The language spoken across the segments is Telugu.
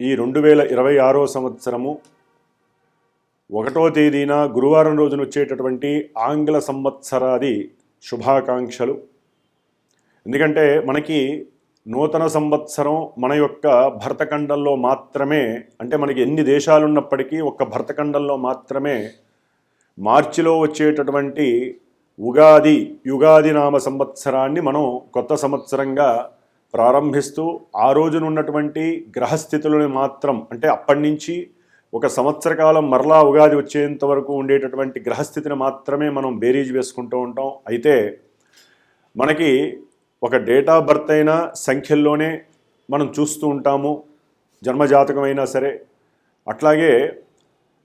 ఈ రెండు వేల ఇరవై ఆరో సంవత్సరము ఒకటో తేదీన గురువారం రోజున వచ్చేటటువంటి ఆంగ్ల సంవత్సరాది శుభాకాంక్షలు. ఎందుకంటే మనకి నూతన సంవత్సరం మన యొక్క భరతఖండంలో మాత్రమే అంటే మనకి ఎన్ని దేశాలు ఉన్నప్పటికీ ఒక్క భరతఖండంలో మాత్రమే మార్చిలో వచ్చేటటువంటి ఉగాది యుగాది నామ సంవత్సరాన్ని మనం కొత్త సంవత్సరంగా ప్రారంభిస్తూ ఆ రోజున ఉన్నటువంటి గ్రహస్థితులను మాత్రం అంటే అప్పటి నుంచి ఒక సంవత్సర కాలం మరలా ఉగాది వచ్చేంత వరకు ఉండేటటువంటి గ్రహస్థితిని మాత్రమే మనం బేరీజ్ వేసుకుంటూ ఉంటాం. అయితే మనకి ఒక డేట్ ఆఫ్ బర్త్ అయిన సంఖ్యల్లోనే మనం చూస్తూ ఉంటాము. జన్మజాతకం అయినా సరే. అట్లాగే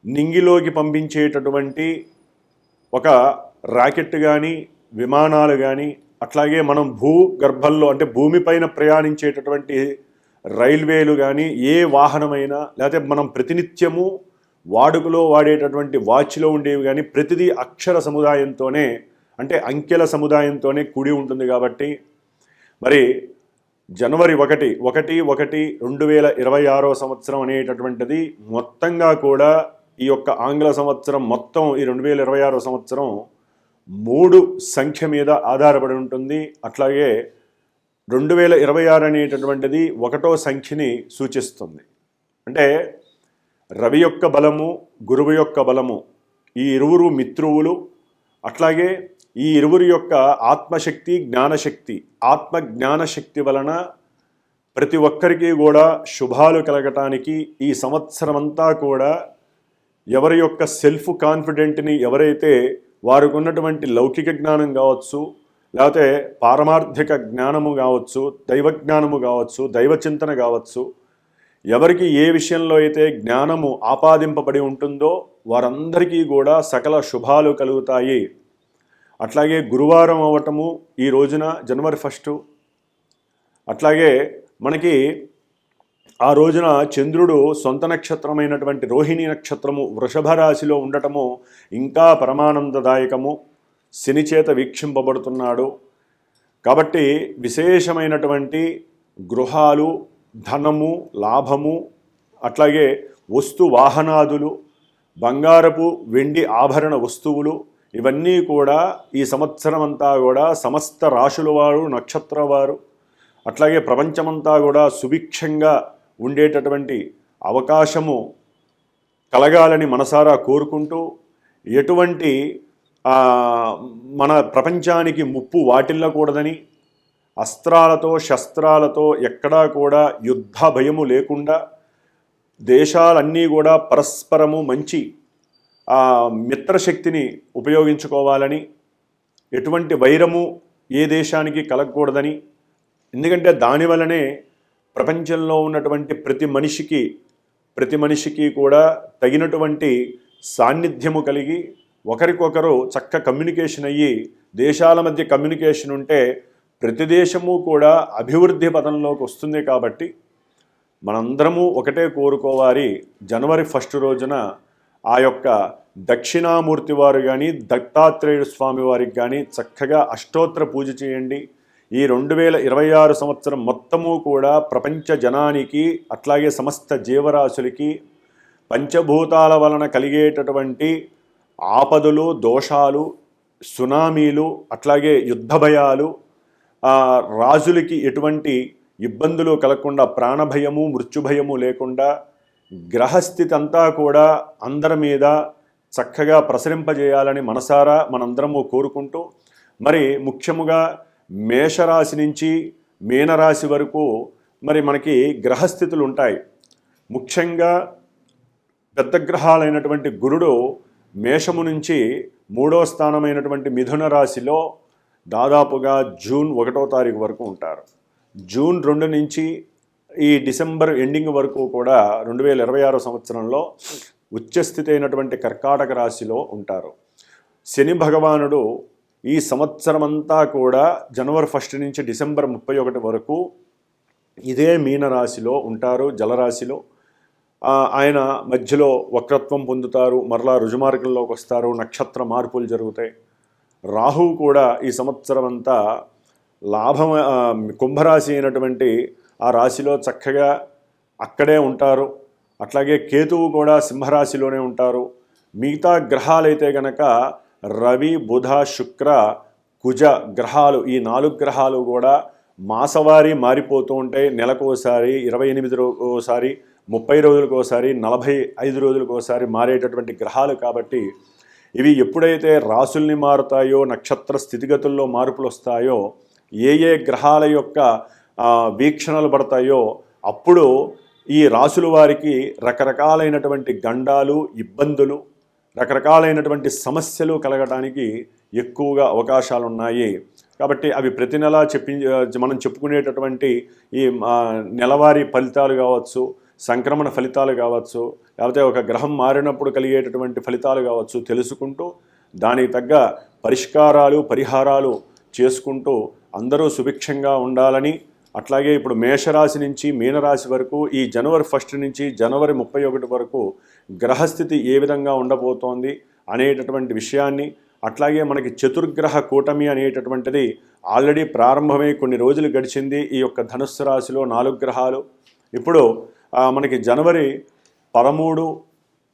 నింగిలోకి పంపించేటటువంటి ఒక రాకెట్ కానీ విమానాలు కానీ అట్లాగే మనం భూ గర్భంలో అంటే భూమిపైన ప్రయాణించేటటువంటి రైల్వేలు కానీ ఏ వాహనమైనా లేకపోతే మనం ప్రతినిత్యము వాడుకలో వాడేటటువంటి వాచ్లో ఉండేవి కానీ ప్రతిదీ అక్షర సముదాయంతోనే అంటే అంకెల సముదాయంతోనే కూడి ఉంటుంది కాబట్టి మరి జనవరి ఒకటి ఒకటి ఒకటి రెండు వేల ఇరవై ఆరో సంవత్సరం అనేటటువంటిది మొత్తంగా కూడా ఈ యొక్క ఆంగ్ల సంవత్సరం మొత్తం ఈ రెండు వేల ఇరవై ఆరో సంవత్సరం మూడు సంఖ్య మీద ఆధారపడి ఉంటుంది. అట్లాగే రెండు వేల ఇరవై ఆరు అనేటటువంటిది ఒకటో సంఖ్యని సూచిస్తుంది. అంటే రవి యొక్క బలము గురువు యొక్క బలము ఈ ఇరువురు మిత్రువులు అట్లాగే ఈ ఇరువురు యొక్క ఆత్మశక్తి జ్ఞానశక్తి ఆత్మ జ్ఞానశక్తి వలన ప్రతి ఒక్కరికి కూడా శుభాలు కలగటానికి ఈ సంవత్సరమంతా కూడా ఎవరి యొక్క సెల్ఫ్ కాన్ఫిడెంట్ని ఎవరైతే వారికి ఉన్నటువంటి లౌకిక జ్ఞానం కావచ్చు లేకపోతే పారమార్థిక జ్ఞానము కావచ్చు దైవ జ్ఞానము కావచ్చు దైవ చింతన కావచ్చు ఎవరికి ఏ విషయంలో అయితే జ్ఞానము ఆపాదింపబడి ఉంటుందో వారందరికీ కూడా సకల శుభాలు కలుగుతాయి. అట్లాగే గురువారం అవటము ఈ రోజున జనవరి ఫస్టు. అట్లాగే మనకి ఆ రోజున చంద్రుడు సొంత నక్షత్రమైనటువంటి రోహిణి నక్షత్రము వృషభ రాశిలో ఉండటము ఇంకా పరమానందదాయకము. శని చేత వీక్షింపబడుతున్నాడు. కాబట్టి విశేషమైనటువంటి గృహాలు ధనము లాభము అట్లాగే వస్తు వాహనాదులు బంగారపు వెండి ఆభరణ వస్తువులు ఇవన్నీ కూడా ఈ సంవత్సరం అంతా కూడా సమస్త రాశుల వారు నక్షత్ర వారు అట్లాగే ప్రపంచమంతా కూడా సుభిక్షంగా ఉండేటటువంటి అవకాశము కలగాలని మనసారా కోరుకుంటూ ఎటువంటి మన ప్రపంచానికి ముప్పు వాటిల్లకూడదని అస్త్రాలతో శస్త్రాలతో ఎక్కడా కూడా యుద్ధ భయము లేకుండా దేశాలన్నీ కూడా పరస్పరము మంచి మిత్రశక్తిని ఉపయోగించుకోవాలని ఎటువంటి వైరము ఏ దేశానికి కలగకూడదని ఎందుకంటే దానివల్లనే ప్రపంచంలో ఉన్నటువంటి ప్రతి మనిషికి ప్రతి మనిషికి కూడా తగినటువంటి సాన్నిధ్యము కలిగి ఒకరికొకరు చక్క కమ్యూనికేషన్ అయ్యి దేశాల మధ్య కమ్యూనికేషన్ ఉంటే ప్రతి దేశము కూడా అభివృద్ధి పదంలోకి వస్తుంది కాబట్టి మనందరము ఒకటే కోరుకోవాలి. జనవరి ఫస్ట్ రోజున ఆ యొక్క దక్షిణామూర్తి వారు కానీ దత్తాత్రేయుడు స్వామి వారికి కానీ చక్కగా అష్టోత్తర పూజ చేయండి. ఈ రెండు వేల ఇరవై ఆరు సంవత్సరం మొత్తము కూడా ప్రపంచ జనానికి అట్లాగే సమస్త జీవరాశులకి పంచభూతాల వలన కలిగేటటువంటి ఆపదలు దోషాలు సునామీలు అట్లాగే యుద్ధ భయాలు రాజులకి ఎటువంటి ఇబ్బందులు కలగకుండా ప్రాణభయము మృత్యుభయము లేకుండా గ్రహస్థితి అంతా కూడా అందరి మీద చక్కగా ప్రసరింపజేయాలని మనసారా మనందరము కోరుకుంటూ మరి ముఖ్యముగా మేషరాశి నుంచి మీనరాశి వరకు మరి మనకి గ్రహస్థితులు ఉంటాయి. ముఖ్యంగా పెద్ద గ్రహాలైనటువంటి గురుడు మేషము నుంచి మూడో స్థానమైనటువంటి మిథున రాశిలో దాదాపుగా జూన్ ఒకటో తారీఖు వరకు ఉంటారు. జూన్ రెండు నుంచి ఈ డిసెంబర్ ఎండింగ్ వరకు కూడా రెండు వేల ఇరవై ఆరో సంవత్సరంలో ఉచ్చస్థితి అయినటువంటి కర్కాటక రాశిలో ఉంటారు. శని భగవానుడు ఈ సంవత్సరమంతా కూడా జనవరి ఫస్ట్ నుంచి డిసెంబర్ ముప్పై ఒకటి వరకు ఇదే మీనరాశిలో ఉంటారు జలరాశిలో. ఆయన మధ్యలో వక్రత్వం పొందుతారు మరలా రుజుమార్గంలోకి వస్తారు నక్షత్ర మార్పులు జరుగుతాయి. రాహువు కూడా ఈ సంవత్సరం అంతా లాభం కుంభరాశి అయినటువంటి ఆ రాశిలో చక్కగా అక్కడే ఉంటారు. అట్లాగే కేతువు కూడా సింహరాశిలోనే ఉంటారు. మిగతా గ్రహాలైతే గనక రవి బుధ శుక్ర కుజ గ్రహాలు ఈ నాలుగు గ్రహాలు కూడా మాసవారీ మారిపోతూ ఉంటాయి. నెలకోసారి ఇరవై ఎనిమిది రోజుకోసారి ముప్పై రోజులకోసారి నలభై ఐదు రోజులకోసారి మారేటటువంటి గ్రహాలు కాబట్టి ఇవి ఎప్పుడైతే రాసుల్ని మారుతాయో నక్షత్ర స్థితిగతుల్లో మార్పులు వస్తాయో ఏ ఏ గ్రహాల యొక్క వీక్షణలు పడతాయో అప్పుడు ఈ రాసుల వారికి రకరకాలైనటువంటి గండాలు ఇబ్బందులు రకరకాలైనటువంటి సమస్యలు కలగటానికి ఎక్కువగా అవకాశాలు ఉన్నాయి కాబట్టి అవి ప్రతి నెల చెప్పి మనం చెప్పుకునేటటువంటి ఈ నెలవారీ ఫలితాలు కావచ్చు సంక్రమణ ఫలితాలు కావచ్చు లేకపోతే ఒక గ్రహం మారినప్పుడు కలిగేటటువంటి ఫలితాలు కావచ్చు తెలుసుకుంటూ దానికి తగ్గ పరిష్కారాలు పరిహారాలు చేసుకుంటూ అందరూ సుభిక్షంగా ఉండాలని అట్లాగే ఇప్పుడు మేషరాశి నుంచి మీనరాశి వరకు ఈ జనవరి ఫస్ట్ నుంచి జనవరి ముప్పై ఒకటి వరకు గ్రహస్థితి ఏ విధంగా ఉండబోతోంది అనేటటువంటి విషయాన్ని అట్లాగే మనకి చతుర్గ్రహ కూటమి అనేటటువంటిది ఆల్రెడీ ప్రారంభమై కొన్ని రోజులు గడిచింది ఈ యొక్క ధనుస్సు రాశిలో నాలుగు గ్రహాలు. ఇప్పుడు మనకి జనవరి పదమూడు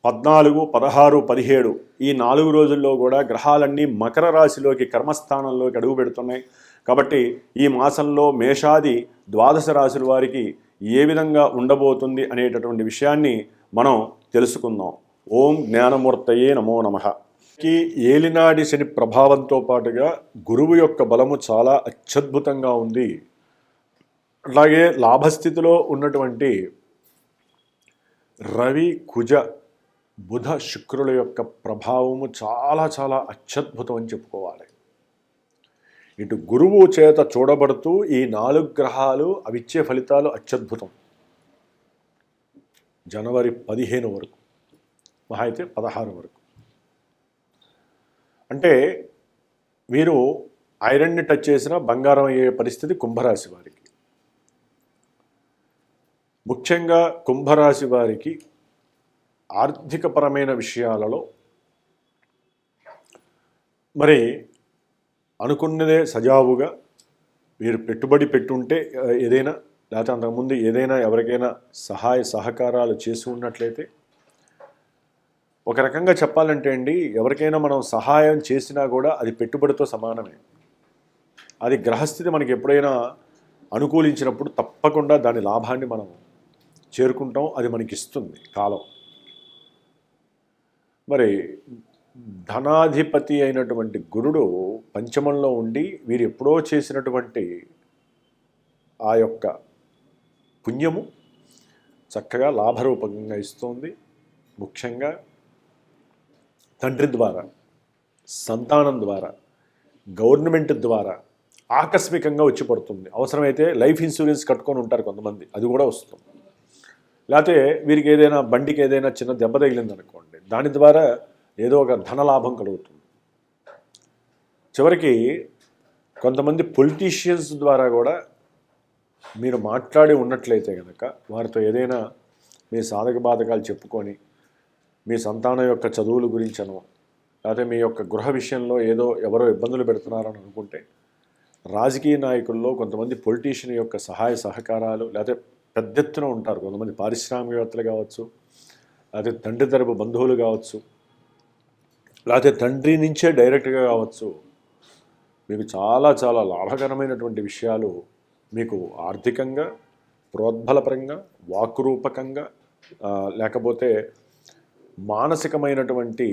పద్నాలుగు పదహారు పదిహేడు ఈ నాలుగు రోజుల్లో కూడా గ్రహాలన్నీ మకర రాశిలోకి కర్మస్థానంలోకి అడుగు పెడుతున్నాయి కాబట్టి ఈ మాసంలో మేషాది ద్వాదశ రాశుల వారికి ఏ విధంగా ఉండబోతుంది అనేటటువంటి విషయాన్ని మనం తెలుసుకుందాం. ఓం జ్ఞానమూర్తయే నమో నమః. ఏలినాడి శని ప్రభావంతో పాటుగా గురువు యొక్క బలము చాలా అత్యద్భుతంగా ఉంది. అలాగే లాభస్థితిలో ఉన్నటువంటి రవి కుజ బుధ శుక్రుల యొక్క ప్రభావము చాలా చాలా అత్యద్భుతం అని చెప్పుకోవాలి. ఇటు గురువు చేత చూడబడుతూ ఈ నాలుగు గ్రహాలు అవిచ్చే ఫలితాలు అత్యద్భుతం. జనవరి పదిహేను వరకు. మహా అయితే పదహారు వరకు. అంటే మీరు ఐరన్ని టచ్ చేసిన బంగారం అయ్యే పరిస్థితి కుంభరాశి వారికి. ముఖ్యంగా కుంభరాశి వారికి ఆర్థికపరమైన విషయాలలో మరి అనుకున్నదే సజావుగా మీరు పెట్టుబడి పెట్టుంటే ఏదైనా లేకపోతే అంతకుముందు ఏదైనా ఎవరికైనా సహాయ సహకారాలు చేసి ఉన్నట్లయితే ఒక రకంగా చెప్పాలంటే అండి ఎవరికైనా మనం సహాయం చేసినా కూడా అది పెట్టుబడితో సమానమే. అది గ్రహస్థితి మనకి ఎప్పుడైనా అనుకూలించినప్పుడు తప్పకుండా దాని లాభాన్ని మనం చేరుకుంటాం అది మనకి ఇస్తుంది కాలం. మరి ధనాధిపతి అయినటువంటి గురుడు పంచమంలో ఉండి వీరు ఎప్పుడో చేసినటువంటి ఆ యొక్క పుణ్యము చక్కగా లాభరూపకంగా ఇస్తోంది. ముఖ్యంగా తండ్రి ద్వారా సంతానం ద్వారా గవర్నమెంట్ ద్వారా ఆకస్మికంగా వచ్చి పడుతుంది. అవసరమైతే లైఫ్ ఇన్సూరెన్స్ కట్టుకొని ఉంటారు కొంతమంది. అది కూడా వస్తుంది. లేకపోతే వీరికి ఏదైనా బండికి ఏదైనా చిన్న దెబ్బ తగిలింది అనుకోండి దాని ద్వారా ఏదో ఒక ధనలాభం కలుగుతుంది. చివరికి కొంతమంది పొలిటీషియన్స్ ద్వారా కూడా మీరు మాట్లాడి ఉన్నట్లయితే కనుక వారితో ఏదైనా మీ సాధక బాధకాలు చెప్పుకొని మీ సంతానం యొక్క చదువుల గురించనో లేకపోతే మీ యొక్క గృహ విషయంలో ఏదో ఎవరో ఇబ్బందులు పెడుతున్నారని అనుకుంటే రాజకీయ నాయకుల్లో కొంతమంది పొలిటీషియన్ యొక్క సహాయ సహకారాలు లేకపోతే పెద్ద ఎత్తున ఉంటారు కొంతమంది పారిశ్రామికవేత్తలు కావచ్చు లేకపోతే తండ్రి తరపు బంధువులు కావచ్చు లేకపోతే తండ్రి నుంచే డైరెక్ట్గా కావచ్చు. మీకు చాలా చాలా లాభకరమైనటువంటి విషయాలు మీకు ఆర్థికంగా ప్రోద్బలపరంగా వాక్రూపకంగా లేకపోతే మానసికమైనటువంటి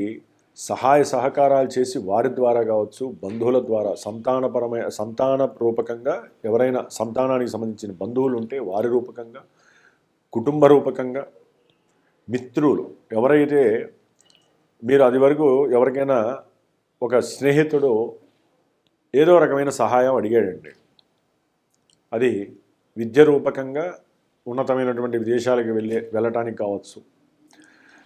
సహాయ సహకారాలు చేసి వారి ద్వారా కావచ్చు బంధువుల ద్వారా సంతానపరమైన సంతాన రూపకంగా ఎవరైనా సంతానానికి సంబంధించిన బంధువులు ఉంటే వారి రూపకంగా కుటుంబ రూపకంగా మిత్రులు ఎవరైతే మీరు అది వరకు ఎవరికైనా ఒక స్నేహితుడు ఏదో రకమైన సహాయం అడిగాడండి. అది విద్య రూపకంగా ఉన్నతమైనటువంటి విదేశాలకు వెళ్ళే వెళ్ళటానికి కావచ్చు.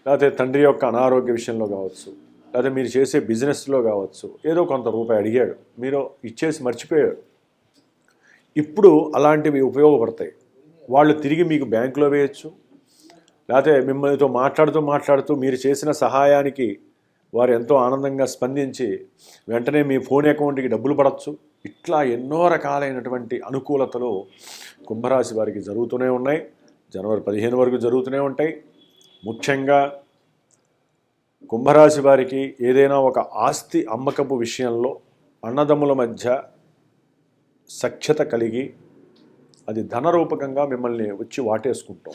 లేకపోతే తండ్రి యొక్క అనారోగ్య విషయంలో కావచ్చు. లేకపోతే మీరు చేసే బిజినెస్లో కావచ్చు. ఏదో కొంత రూపాయి అడిగాడు. మీరు ఇచ్చేసి మర్చిపోయాడు ఇప్పుడు అలాంటివి ఉపయోగపడతాయి. వాళ్ళు తిరిగి మీకు బ్యాంకులో వేయచ్చు. లేకపోతే మిమ్మల్నితో మాట్లాడుతూ మాట్లాడుతూ మీరు చేసిన సహాయానికి వారు ఎంతో ఆనందంగా స్పందించి వెంటనే మీ ఫోన్ అకౌంట్కి డబ్బులు పడవచ్చు. ఇట్లా ఎన్నో రకాలైనటువంటి అనుకూలతలు కుంభరాశి వారికి జరుగుతూనే ఉన్నాయి. జనవరి పదిహేను వరకు జరుగుతూనే ఉంటాయి. ముఖ్యంగా కుంభరాశి వారికి ఏదైనా ఒక ఆస్తి అమ్మకపు విషయంలో అన్నదమ్ముల మధ్య సఖ్యత కలిగి అది ధనరూపకంగా మిమ్మల్ని వచ్చి వాటేసుకుంటాం.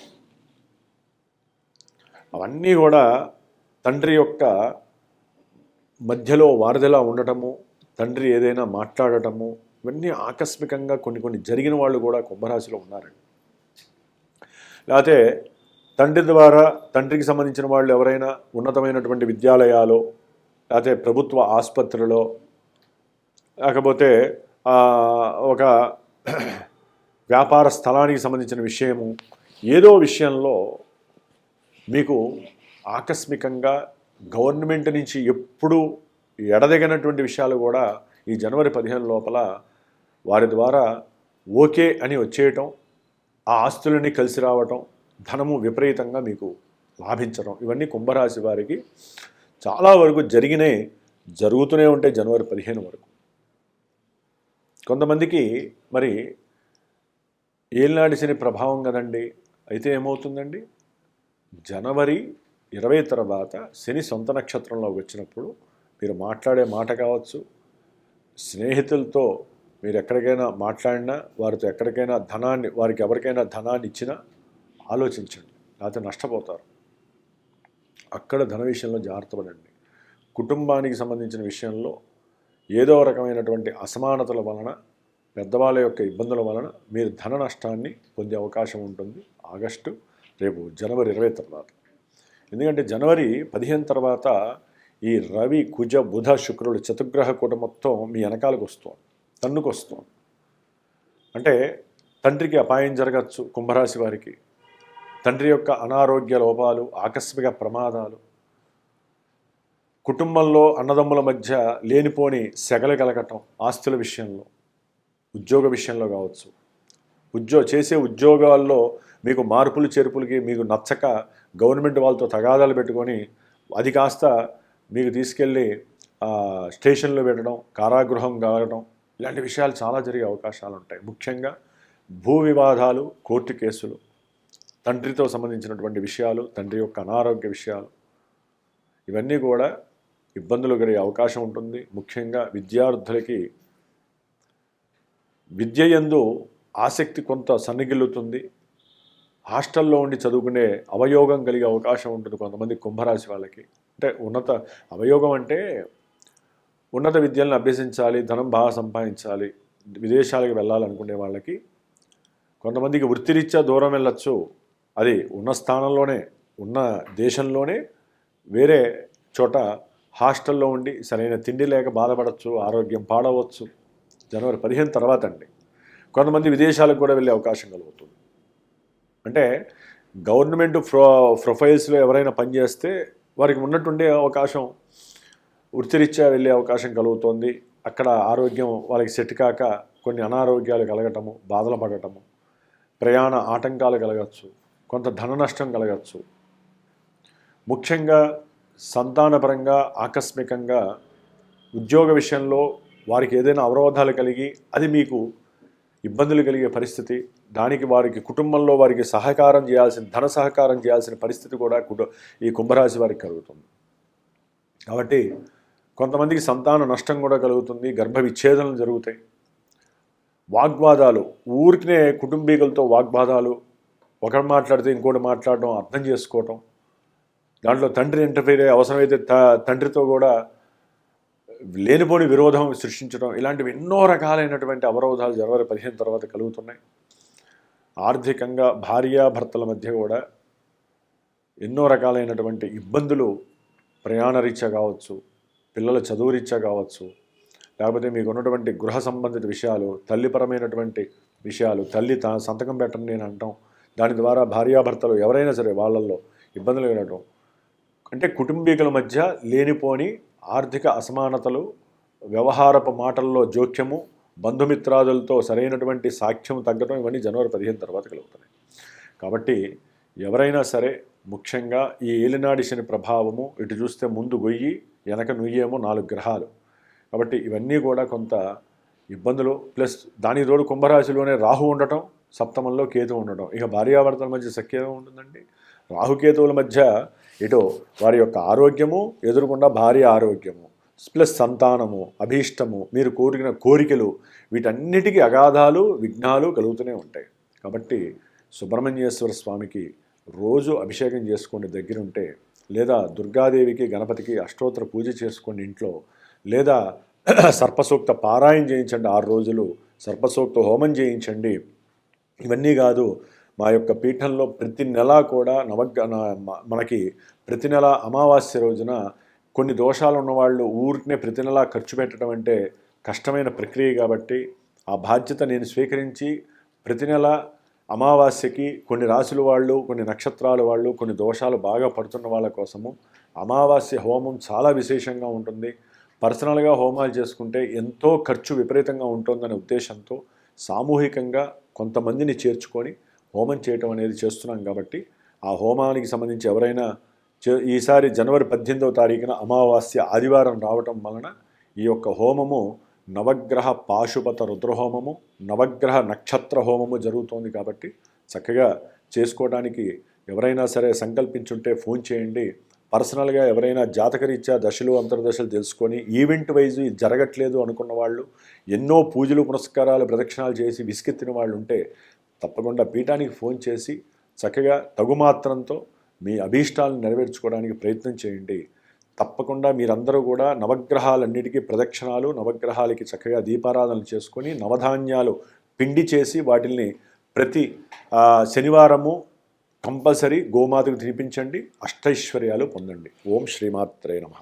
అవన్నీ కూడా తండ్రి యొక్క మధ్యలో వారధిలా ఉండటము తండ్రి ఏదైనా మాట్లాడటము ఇవన్నీ ఆకస్మికంగా కొన్ని కొన్ని జరిగిన వాళ్ళు కూడా కుంభరాశిలో ఉన్నారండి. లేకపోతే తండ్రి ద్వారా తండ్రికి సంబంధించిన వాళ్ళు ఎవరైనా ఉన్నతమైనటువంటి విద్యాలయాలు లేకపోతే ప్రభుత్వ ఆసుపత్రిలో లేకపోతే ఒక వ్యాపార స్థలానికి సంబంధించిన విషయము ఏదో విషయంలో మీకు ఆకస్మికంగా గవర్నమెంట్ నుంచి ఎప్పుడూ ఎడదగినటువంటి విషయాలు కూడా ఈ జనవరి పదిహేను లోపల వారి ద్వారా ఓకే అని వచ్చేయటం ఆ ఆస్తులని కలిసి రావటం ధనము విపరీతంగా మీకు లాభించడం ఇవన్నీ కుంభరాశి వారికి చాలా వరకు జరిగినాయి జరుగుతూనే ఉంటాయి జనవరి పదిహేను వరకు. కొంతమందికి మరి ఏలినాడిసిన ప్రభావం కదండి అయితే ఏమవుతుందండి? జనవరి ఇరవై తర్వాత శని సొంత నక్షత్రంలోకి వచ్చినప్పుడు మీరు మాట్లాడే మాట కావచ్చు స్నేహితులతో మీరు ఎక్కడికైనా మాట్లాడినా వారితో ఎక్కడికైనా ధనాన్ని వారికి ఎవరికైనా ధనాన్ని ఇచ్చినా ఆలోచించండి లేకపోతే నష్టపోతారు. అక్కడ ధన విషయంలో జాగ్రత్త పడండి. కుటుంబానికి సంబంధించిన విషయంలో ఏదో రకమైనటువంటి అసమానతల వలన పెద్దవాళ్ళ యొక్క ఇబ్బందుల వలన మీరు ధన నష్టాన్ని పొందే అవకాశం ఉంటుంది. ఆగస్టు రేపు జనవరి ఇరవై తర్వాత. ఎందుకంటే జనవరి పదిహేను తర్వాత ఈ రవి కుజ బుధ శుక్రుడు చతుర్గ్రహ కూట మొత్తం మీ వెనకాలకు వస్తుంది తన్నుకు వస్తుంది. అంటే తండ్రికి అపాయం జరగచ్చు కుంభరాశి వారికి. తండ్రి యొక్క అనారోగ్య లోపాలు ఆకస్మిక ప్రమాదాలు కుటుంబంలో అన్నదమ్ముల మధ్య లేనిపోని సెగలు కలగటం ఆస్తుల విషయంలో ఉద్యోగ విషయంలో కావచ్చు. ఉద్యో చేసే ఉద్యోగాల్లో మీకు మార్పులు చేర్పులకి మీకు నచ్చక గవర్నమెంట్ వాళ్ళతో తగాదాలు పెట్టుకొని అది కాస్త మీకు తీసుకెళ్ళి స్టేషన్లో పెట్టడం కారాగృహం కావడం ఇలాంటి విషయాలు చాలా జరిగే అవకాశాలు ఉంటాయి. ముఖ్యంగా భూ వివాదాలు కోర్టు కేసులు తండ్రితో సంబంధించినటువంటి విషయాలు తండ్రి యొక్క అనారోగ్య విషయాలు ఇవన్నీ కూడా ఇబ్బందులు కలిగే అవకాశం ఉంటుంది. ముఖ్యంగా విద్యార్థులకి విద్య ఎందు ఆసక్తి కొంత సన్నగిల్లుతుంది. హాస్టల్లో ఉండి చదువుకునే అవయోగం కలిగే అవకాశం ఉంటుంది కొంతమంది కుంభరాశి వాళ్ళకి. అంటే ఉన్నత అవయోగం అంటే ఉన్నత విద్యలను అభ్యసించాలి ధనం బాగా సంపాదించాలి విదేశాలకు వెళ్ళాలనుకునే వాళ్ళకి. కొంతమందికి వృత్తిరీత్యా దూరం వెళ్ళొచ్చు. అది ఉన్న స్థానంలోనే ఉన్న దేశంలోనే వేరే చోట హాస్టల్లో ఉండి సరైన తిండి లేక బాధపడవచ్చు ఆరోగ్యం పాడవచ్చు. జనవరి పదిహేను తర్వాత అండి. కొంతమంది విదేశాలకు కూడా వెళ్ళే అవకాశం కలుగుతుంది. అంటే గవర్నమెంట్ ప్రొ ప్రొఫైల్స్లో ఎవరైనా పనిచేస్తే వారికి ఉన్నట్టుండే అవకాశం వృత్తిరీత్యా వెళ్ళే అవకాశం కలుగుతోంది. అక్కడ ఆరోగ్యం వాళ్ళకి సెట్ కాక కొన్ని అనారోగ్యాలు కలగటము బాధలు పడటము ప్రయాణ ఆటంకాలు కలగచ్చు కొంత ధన నష్టం కలగచ్చు. ముఖ్యంగా సంతానపరంగా ఆకస్మికంగా ఉద్యోగ విషయంలో వారికి ఏదైనా అవరోధాలు కలిగి అది మీకు ఇబ్బందులు కలిగే పరిస్థితి దానికి వారికి కుటుంబంలో వారికి సహకారం చేయాల్సిన ధన సహకారం చేయాల్సిన పరిస్థితి కూడా కుట ఈ కుంభరాశి వారికి కలుగుతుంది. కాబట్టి కొంతమందికి సంతాన నష్టం కూడా కలుగుతుంది గర్భ విచ్ఛేదనలు జరుగుతాయి. వాగ్వాదాలు ఊరికినే కుటుంబీకులతో వాగ్వాదాలు ఒకరు మాట్లాడితే ఇంకోటి మాట్లాడడం అర్థం చేసుకోవటం దాంట్లో తండ్రి ఇంటర్ఫీర్ అయ్యే అవసరమైతే త తండ్రితో కూడా లేనిపోని విరోధం సృష్టించడం ఇలాంటివి ఎన్నో రకాలైనటువంటి అవరోధాలు జనవరి పదిహేను తర్వాత కలుగుతున్నాయి. ఆర్థికంగా భార్యాభర్తల మధ్య కూడా ఎన్నో రకాలైనటువంటి ఇబ్బందులు ప్రయాణ రీత్యా కావచ్చు పిల్లల చదువురీత్యా కావచ్చు లేకపోతే మీకు ఉన్నటువంటి గృహ సంబంధిత విషయాలు తల్లిపరమైనటువంటి విషయాలు తల్లి తా సంతకం పెట్టండి నేను అంటాం. దాని ద్వారా భార్యాభర్తలు ఎవరైనా సరే వాళ్ళల్లో ఇబ్బందులు వినటం అంటే కుటుంబీకుల మధ్య లేనిపోని ఆర్థిక అసమానతలు వ్యవహారపు మాటల్లో జోక్యము బంధుమిత్రాదులతో సరైనటువంటి సాక్ష్యం తగ్గడం ఇవన్నీ జనవరి పదిహేను తర్వాత కలుగుతున్నాయి. కాబట్టి ఎవరైనా సరే ముఖ్యంగా ఈ ఏలినాడి శని ప్రభావము ఇటు చూస్తే ముందు గొయ్యి వెనక నుయ్యేమో నాలుగు గ్రహాలు. కాబట్టి ఇవన్నీ కూడా కొంత ఇబ్బందులు. ప్లస్ దాని తోడు కుంభరాశిలోనే రాహు ఉండటం సప్తమంలో కేతు ఉండటం. ఇక భార్యాభర్తల మధ్య సఖ్యం ఉంటుందండి. రాహుకేతువుల మధ్య ఇటు వారి యొక్క ఆరోగ్యము ఎదురుకుండా భార్య ఆరోగ్యము. ప్లస్ సంతానము అభీష్టము మీరు కోరిన కోరికలు వీటన్నిటికీ అగాధాలు విఘ్నాలు కలుగుతూనే ఉంటాయి. కాబట్టి సుబ్రహ్మణ్యేశ్వర స్వామికి రోజు అభిషేకం చేసుకోండి దగ్గరుంటే లేదా దుర్గాదేవికి గణపతికి అష్టోత్తర పూజ చేసుకోండి ఇంట్లో లేదా సర్పసూక్త పారాయణ చేయించండి ఆరు రోజులు సర్పసూక్త హోమం చేయించండి. ఇవన్నీ కాదు మా యొక్క పీఠంలో ప్రతి నెల కూడా నవగ్ మనకి ప్రతి నెల అమావాస్య రోజున కొన్ని దోషాలు ఉన్నవాళ్ళు ఊరికనే ప్రతి నెలా ఖర్చు పెట్టడం అంటే కష్టమైన ప్రక్రియ కాబట్టి ఆ బాధ్యత నేను స్వీకరించి ప్రతి నెల అమావాస్యకి కొన్ని రాశుల వాళ్ళు కొన్ని నక్షత్రాల వాళ్ళు కొన్ని దోషాలు బాగా పడుతున్న వాళ్ళ కోసము అమావాస్య హోమం చాలా విశేషంగా ఉంటుంది. పర్సనల్గా హోమాలు చేసుకుంటే ఎంతో ఖర్చు విపరీతంగా ఉంటుందనే ఉద్దేశంతో సామూహికంగా కొంతమందిని చేర్చుకొని హోమం చేయటం అనేది చేస్తున్నాం కాబట్టి ఆ హోమానికి సంబంధించి ఎవరైనా ఈసారి జనవరి పద్దెనిమిదవ తారీఖున అమావాస్య ఆదివారం రావటం వలన ఈ యొక్క హోమము నవగ్రహ పాశుపత రుద్రహోమము నవగ్రహ నక్షత్ర హోమము జరుగుతోంది కాబట్టి చక్కగా చేసుకోవడానికి ఎవరైనా సరే సంకల్పించుంటే ఫోన్ చేయండి. పర్సనల్గా ఎవరైనా జాతకరీత్యా దశలు అంతర్దశలు తెలుసుకొని ఈవెంట్ వైజ్ ఇది జరగట్లేదు అనుకున్న వాళ్ళు ఎన్నో పూజలు పునస్కారాలు ప్రదక్షిణాలు చేసి విసికెత్తిన వాళ్ళు ఉంటే తప్పకుండా పీఠానికి ఫోన్ చేసి చక్కగా తగుమాత్రంతో మీ అభీష్టాలను నెరవేర్చుకోవడానికి ప్రయత్నం చేయండి. తప్పకుండా మీరందరూ కూడా నవగ్రహాలన్నిటికీ ప్రదక్షిణాలు నవగ్రహాలకి చక్కగా దీపారాధనలు చేసుకొని నవధాన్యాలు పిండి చేసి వాటిల్ని ప్రతి శనివారము కంపల్సరీ గోమాతకు తినిపించండి అష్టైశ్వర్యాలు పొందండి. ఓం శ్రీమాత్రే నమ.